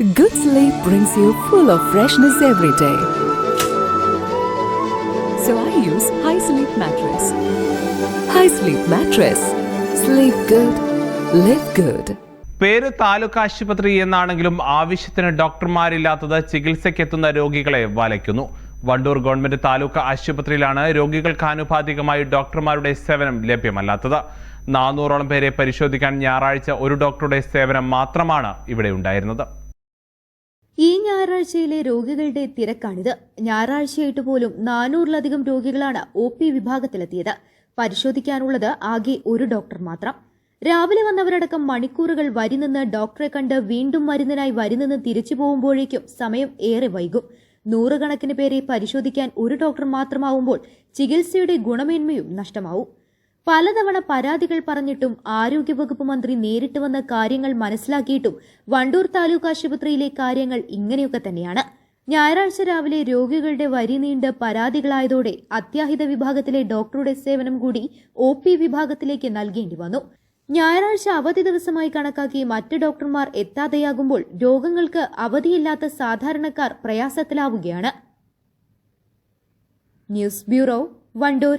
Good sleep brings you full of freshness every day. So I use High Sleep Mattress. High Sleep Mattress. Sleep good. Live good. പേര് താലൂക്ക് ആശുപത്രി എന്നാണെങ്കിലും ആവശ്യത്തിന് ഡോക്ടർമാരില്ലാത്തത് ചികിത്സയ്ക്കെത്തുന്ന രോഗികളെ വലയ്ക്കുന്നു Wandoor government taluk ആശുപത്രിയിലാണ് രോഗികൾക്ക് ആനുപാതികമായി ഡോക്ടർമാരുടെ സേവനം ലഭ്യമല്ലാത്തത് നാനൂറോളം പേരെ പരിശോധിക്കാൻ ഞായറാഴ്ച ഒരു ഡോക്ടറുടെ സേവനം മാത്രമാണ് ഇവിടെ ഉണ്ടായിരുന്നത് ഈ ഞായറാഴ്ചയിലെ രോഗികളുടെ തിരക്കാണിത്. ഞായറാഴ്ചയായിട്ട് പോലും നാനൂറിലധികം രോഗികളാണ് ഒ പി വിഭാഗത്തിലെത്തിയത്. പരിശോധിക്കാനുള്ളത് ആകെ ഒരു ഡോക്ടർ മാത്രം. രാവിലെ വന്നവരടക്കം മണിക്കൂറുകൾ വരി നിന്ന് ഡോക്ടറെ കണ്ട് വീണ്ടും മരുന്നിനായി വരി നിന്ന് തിരിച്ചു പോകുമ്പോഴേക്കും സമയം ഏറെ വൈകും. നൂറുകണക്കിന് പേരെ പരിശോധിക്കാൻ ഒരു ഡോക്ടർ മാത്രമാവുമ്പോൾ ചികിത്സയുടെ ഗുണമേന്മയും നഷ്ടമാവും. പലതവണ പരാതികൾ പറഞ്ഞിട്ടും ആരോഗ്യവകുപ്പ് മന്ത്രി നേരിട്ട് വന്ന കാര്യങ്ങൾ മനസ്സിലാക്കിയിട്ടും വണ്ടൂർ താലൂക്ക് ആശുപത്രിയിലെ കാര്യങ്ങൾ ഇങ്ങനെയൊക്കെ തന്നെയാണ്. ഞായറാഴ്ച രാവിലെ രോഗികളുടെ വരി നീണ്ട് പരാതികളായതോടെ അത്യാഹിത വിഭാഗത്തിലെ ഡോക്ടറുടെ സേവനം കൂടി ഒ പി വിഭാഗത്തിലേക്ക് നൽകേണ്ടി വന്നു. ഞായറാഴ്ച അവധി ദിവസമായി കണക്കാക്കി മറ്റ് ഡോക്ടർമാർ എത്താതെയാകുമ്പോൾ രോഗങ്ങൾക്ക് അവധിയില്ലാത്ത സാധാരണക്കാർ പ്രയാസത്തിലാവുകയാണ്. News bureau Wandoor.